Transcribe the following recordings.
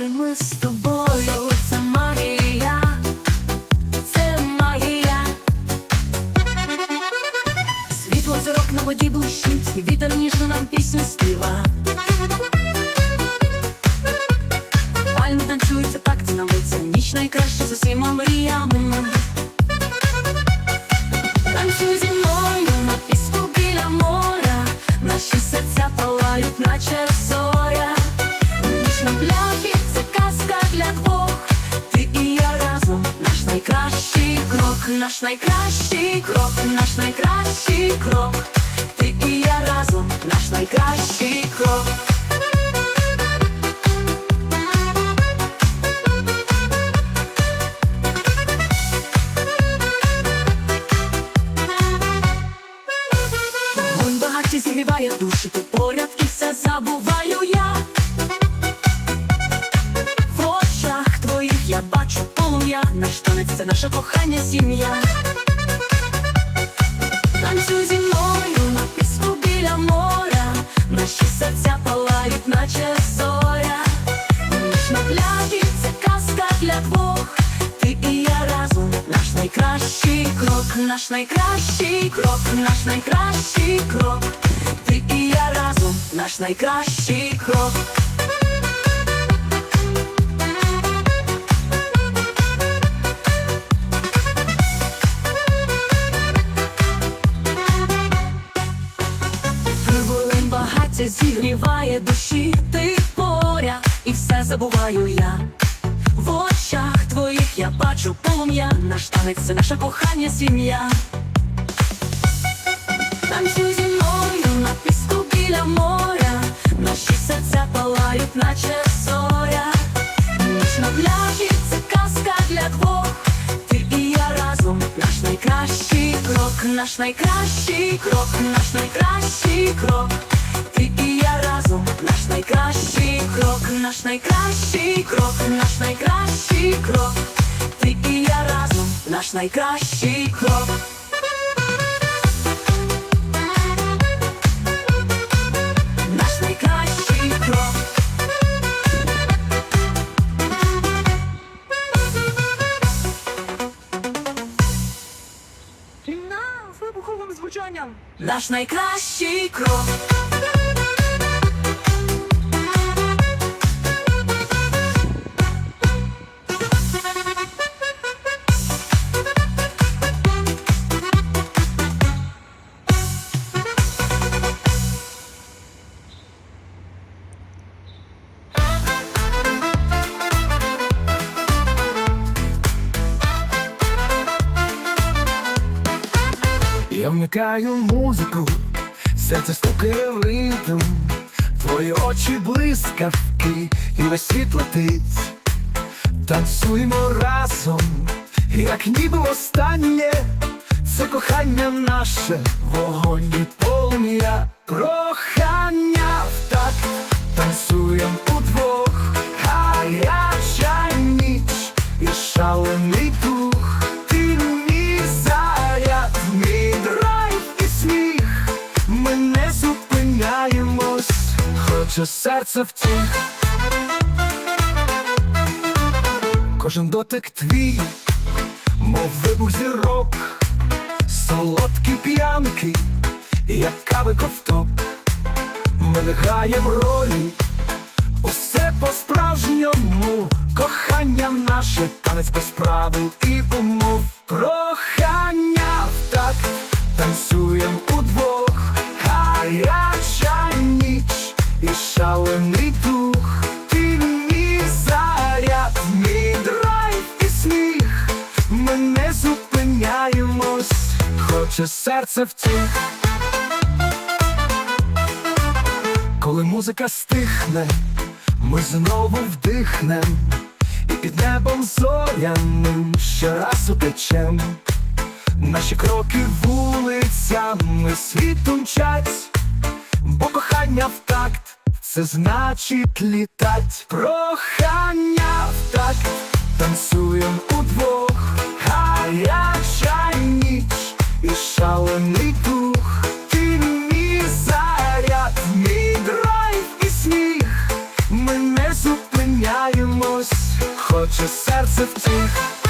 ми з тобою, наше кохання, сім'я. Танцюй зі мною на піску біля моря, наші серця палають, наче зоря. Ніч на пляжі це казка для двох. Ти і я разом, наш найкращий крок, наш найкращий крок, наш найкращий крок. Ти і я разом, наш найкращий Багаття зігріває душі, ти поряд, і все забуваю я. В очах твоїх я бачу полум'я, наш танець це наше кохання, сім'я. Танцюй зі мною на піску біля моря, наші серця палають, наче зоря. Ніч на пляжі це казка для двох. Наш найкращий крок, наш найкращий крок, наш найкращий крок. Ти і я разом, наш найкращий крок, наш найкращий крок, наш найкращий крок. Ти і я разом, наш найкращий вибуховим звучанням. Наш найкращий крок. Вмикаю музику, серце стукає в ритм, твої очі блискавки, і весь світ летить. Танцюємо разом, як ніби останнє, це кохання наше, вогонь і полум'я, серце втіх. Кожен дотик твій, мов вибух зірок, солодкі п'янки, як кави ковток, ми не граєм ролі, усе по-справжньому, кохання наше, танець без правил і умов, хоче серце втіх. Коли музика стихне, ми знову вдихнем, і під небом зоряним ще раз утечем. Наші кроки вулицями світу мчать, бо кохання в такт, це значить літать. Прохання в такт, танцюєм удвох, ніч і шалений дух, ти мій заряд, мій драйв і сміх. Ми не зупиняємось, хоче серце втих.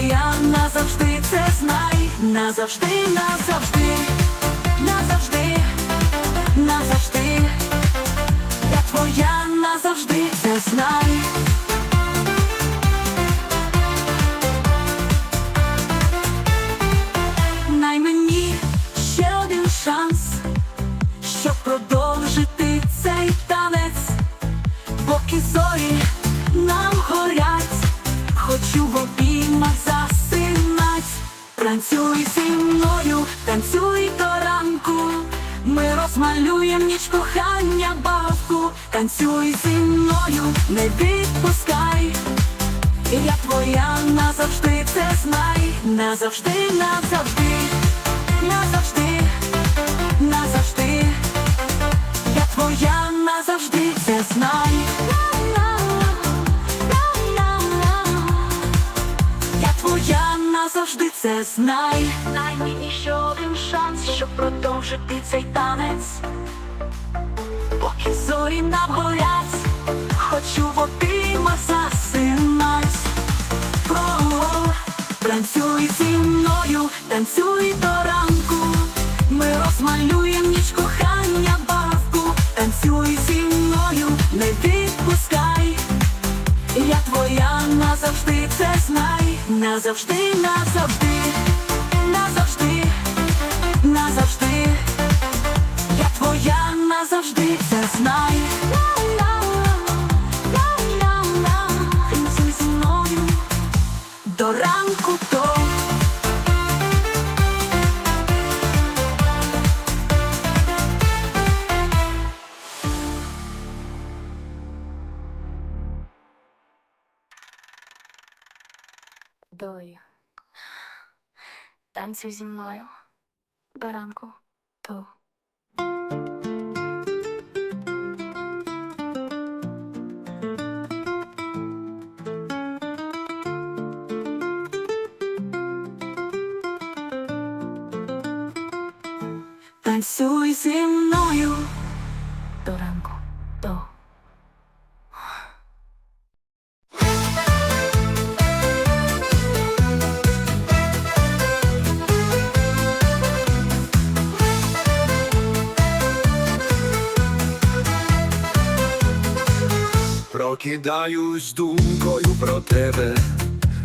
Твоя назавжди це знай, назавжди, назавжди, назавжди, назавжди. Я твоя назавжди це знай. Най мені ще один шанс, щоб продовжити цей танець, поки зорі нам горять, хочу. Танцюй зі мною, танцюй до ранку. Ми розмалюємо ніч кохання бабку, Танцюй зі мною, не відпускай. Я твоя назавжди це знай, назавжди, назавжди, продовжити цей танець. Поки зорі нам хочу в обіймах засинать. Танцюй зі мною, танцюй до ранку. Ми розмалюємо ніч кохання бавку. Танцюй зі мною, не відпускай. Я твоя назавжди це знай, назавжди, назавжди, до ранку то. Долею. Танцюй зі мною. До ранку. То. Танцюй зі мною. До ранку. То. Прокидаюсь думкою про тебе,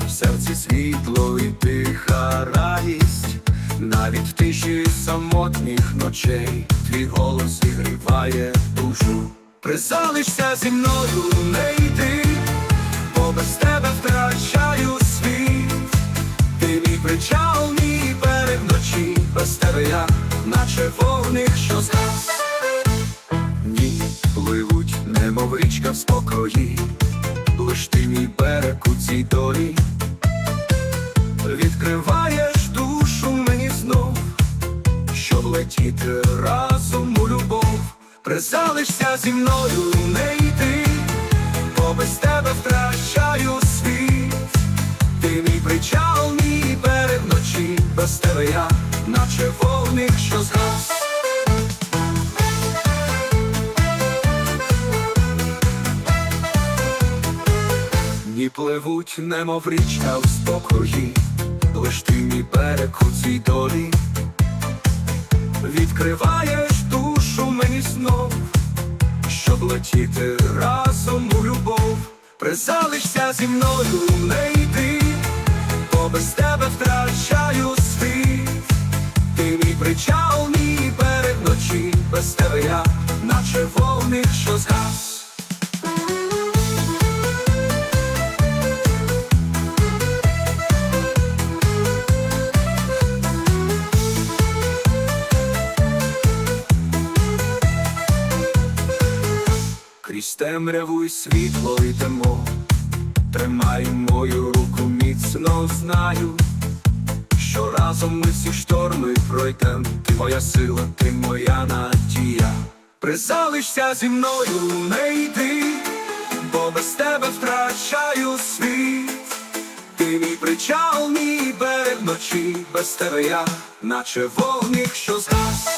в серці світло і тиха радість, навіть тиші самотніх ночей, твій голос зігріває душу. Призалишся зі мною, не йди, бо без тебе втрачаю світ. Ти мій причал, мій берег вночі, без тебе я, наче вогник, що згас. Дні пливуть, немов річка в спокої, лиш ти мій берег у цій долі, відкриваєш летіти разом у любов, призалишся зі мною, не йди, бо без тебе втрачаю світ. Ти мій причал, мій берег вночі, без тебе я, наче вогник, що згас. Дні пливуть, немов річка в спокої, лиш ти мій берег у цій долі. Відкриваєш душу мені знов, щоб летіти разом у любов, призалишся зі мною, не йди, бо без тебе втрачаю світ. Ти мій причал, мій берег ночі, без тебе я, наче вогник, що згас. Крізь темряву й світло йдемо, тримай мою руку міцно знаю, що разом ми всі шторми пройдем, ти моя сила, ти моя надія. Призалишся зі мною, не йди, бо без тебе втрачаю світ. Ти мій причал, мій берег вночі, без тебе я, наче вогник, що згас.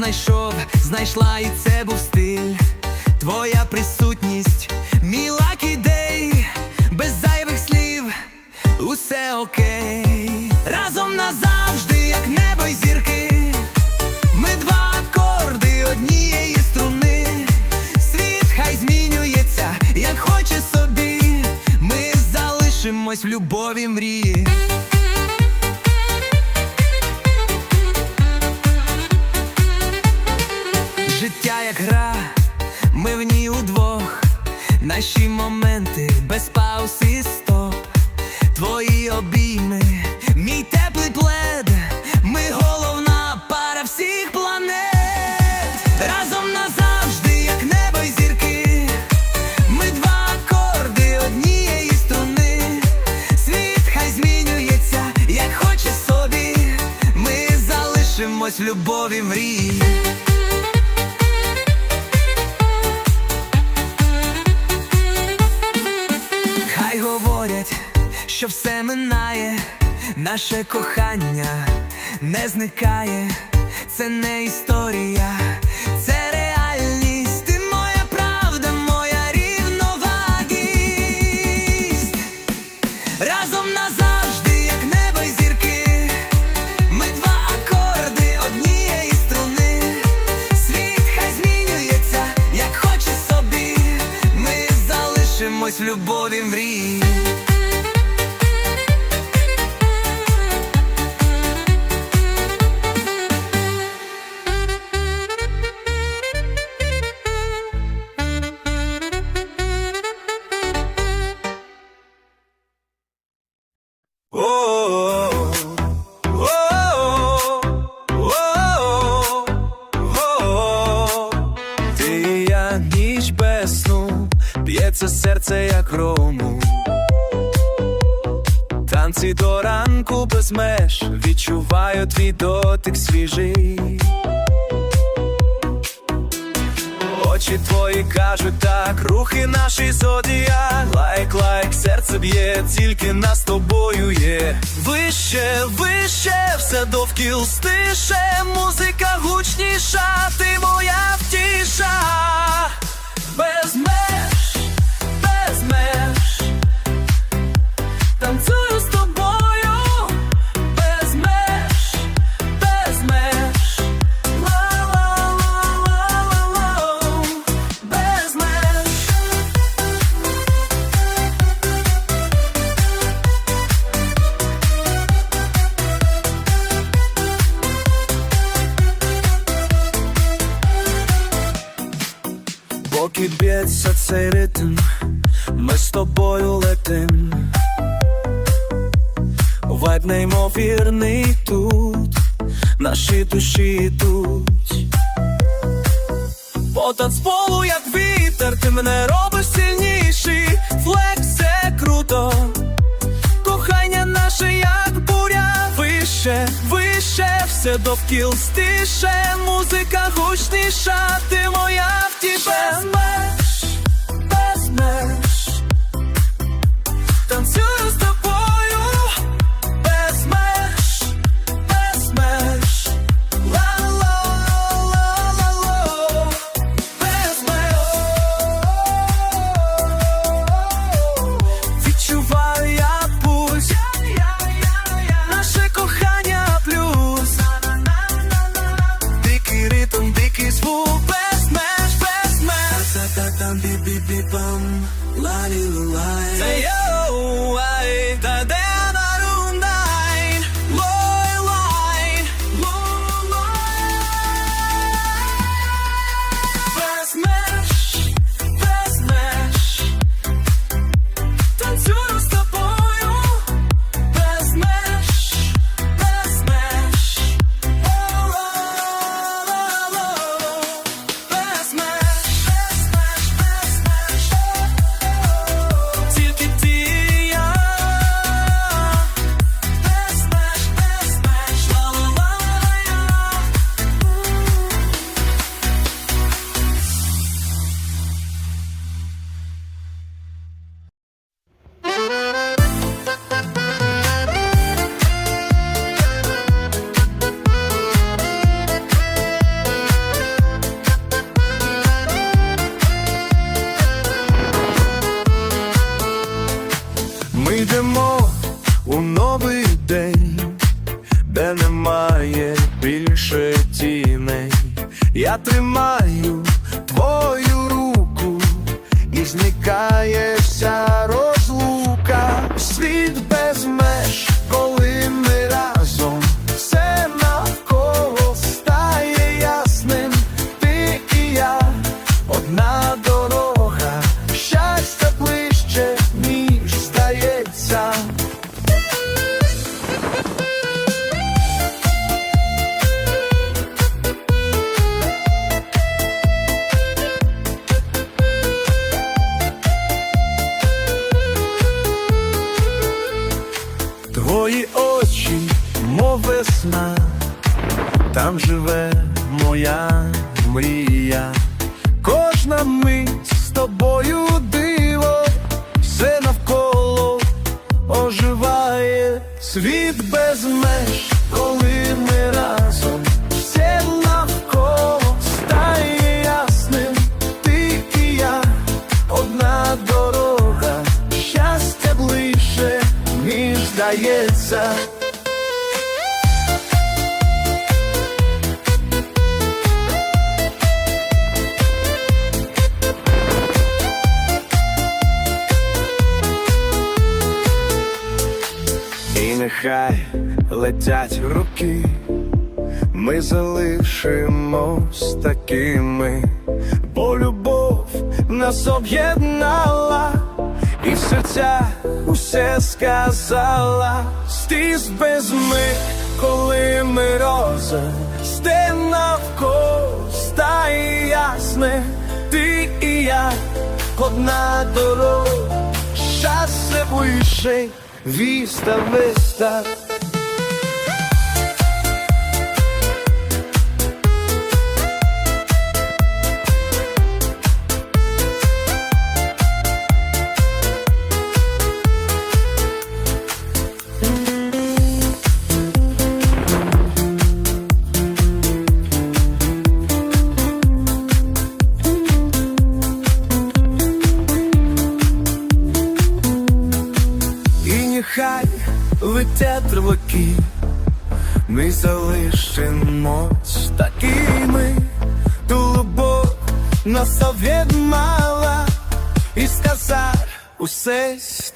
Знайшов, знайшла і це був стиль. Твоя присутність, мій лакі дей, без зайвих слів, усе окей. Разом назавжди, як небо й зірки. Ми два акорди однієї струни. Світ хай змінюється, як хоче собі. Ми залишимось в любові мрії. Наші моменти. Без пауз і стоп, твої обійми, мій теплий плед, ми головна пара всіх планет, разом назавжди, як небо й зірки, ми два акорди однієї струни, світ хай змінюється, як хоче собі, ми залишимось любові мрії. Говорять, що все минає, наше кохання не зникає, це не історія, це реальність, ти моя правда, моя рівновагість. Разом назавжди, як небо й твій дотик свіжий. Очі твої кажуть так, рухи наші зодія. Лайк, лайк, серце б'є, тільки нас тобою є. Вище, летять руки, ми залишимось такими, бо любов нас об'єднала, і в серця усе сказала, стис без ми, коли ми роза, сте навколо стає ясне, ти і я одна дорога, щас не вище. Vista, vista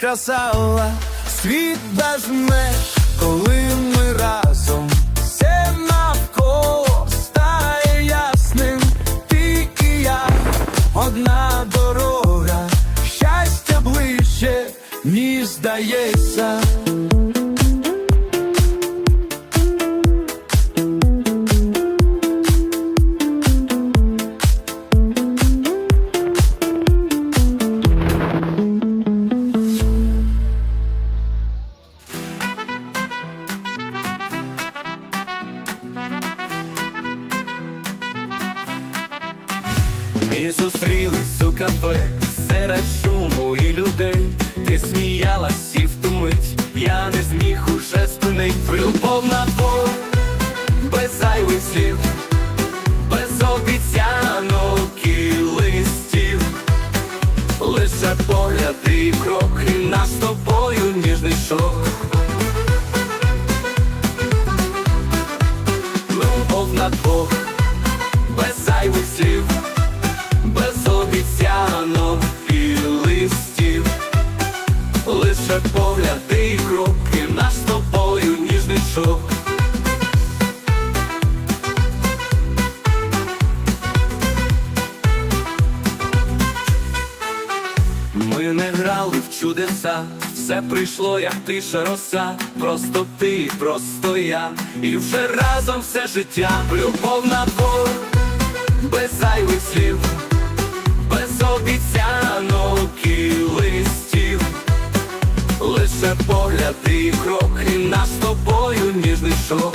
Красава світ без меж, коли ми разом все навколо стає ясним, ти і я одна дорога, щастя ближче, ні здається. Прийшло, як тиша роса, просто ти, просто я, і вже разом все життя, любов на двох, без зайвих слів, без обіцянок і листів, лише погляди і кроки, наш з тобою ніжний шок.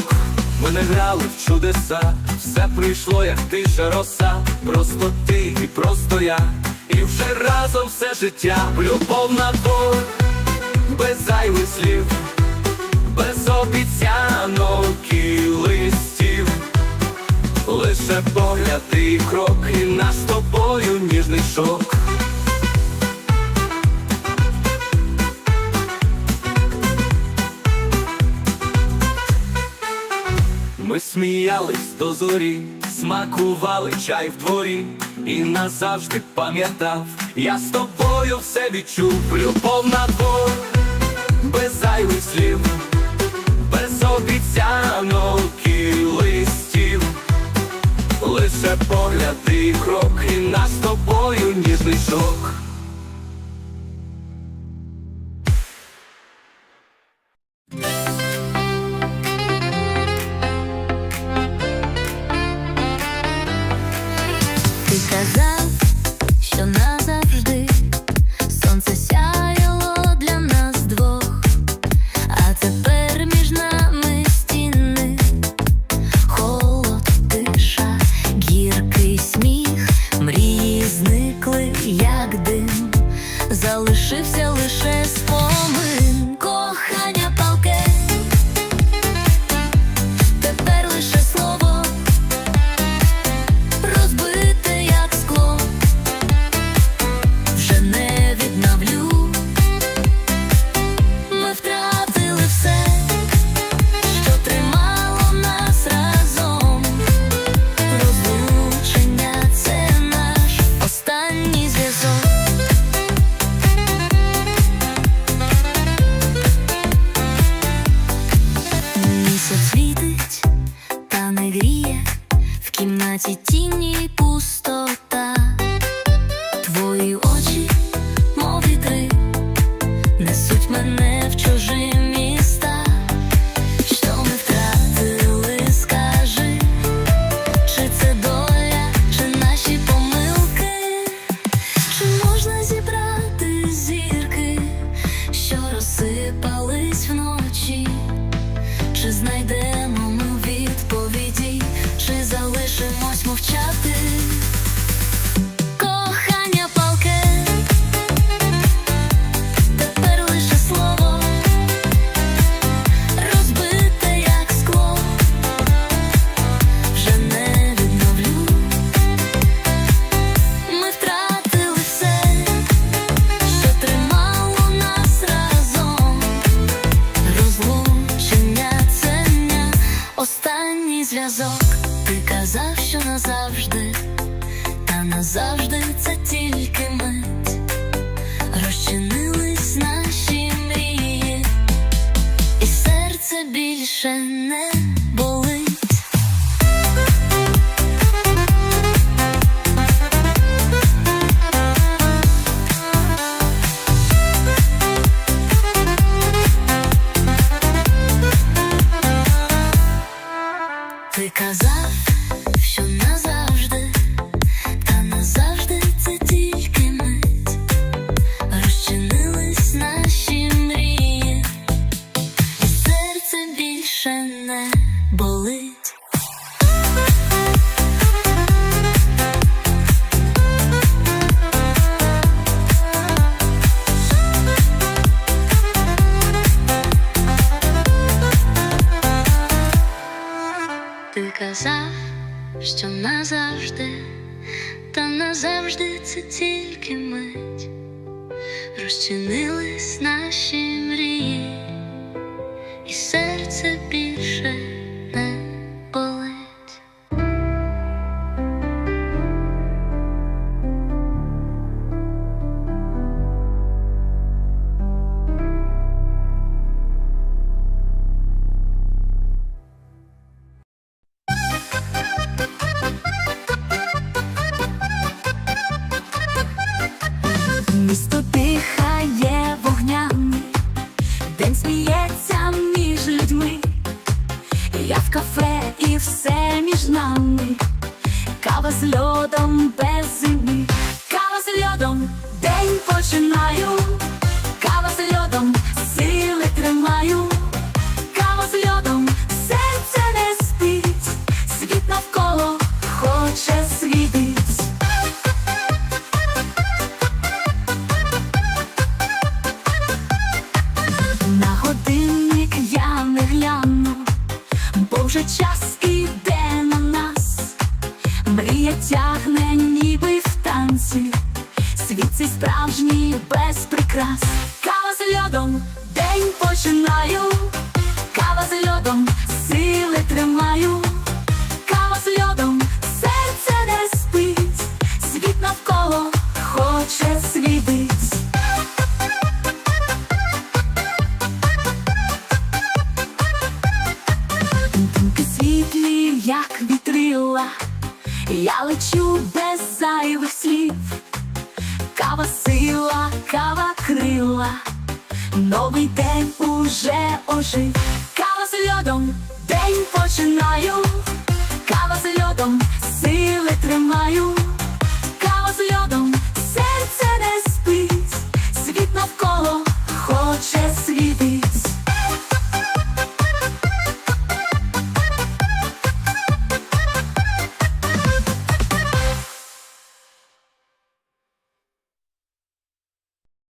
Ми не грали в чудеса, все прийшло, як тиша роса, просто ти і просто я, і вже разом все життя, любов на зайвих слів, без обіцянок і листів, лише погляди і кроки, наш з тобою ніжний шок. Ми сміялись до зорі, смакували чай в дворі, і назавжди пам'ятав, я з тобою все відчув, любов на двох, без зайвих слів, без обіцянок і листів, лише погляди і кроки, нас тобою ніжний шок. Та назавжди це тільки мить. Розчинились наші мрії, і серце більше не більше не болить. Ти казав, що назавжди, та назавжди це тільки мить розчинила.